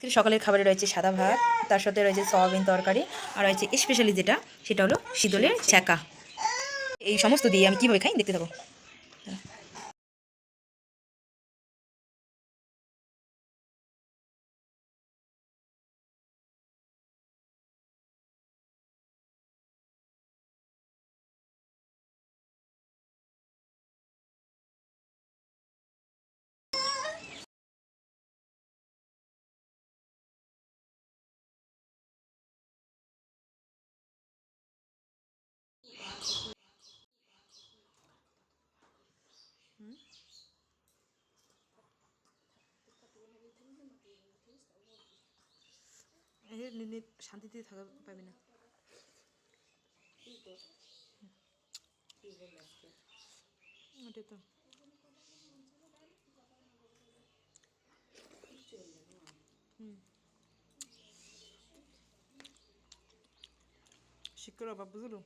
কিন্তু সকালের খাবারে রয়েছে সাদা ভাত, তার সাথে রয়েছে সয়াবিন তরকারি, আর রয়েছে স্পেশালি যেটা, সেটা হলো শীতলের ছ্যাঁকা। এই সমস্ত দিয়ে আমি কীভাবে খাই দেখতে থাকো। শান্তিতে থাকা পাবে না। ওটা তো। শিক্ষার অভাব বুঝলো?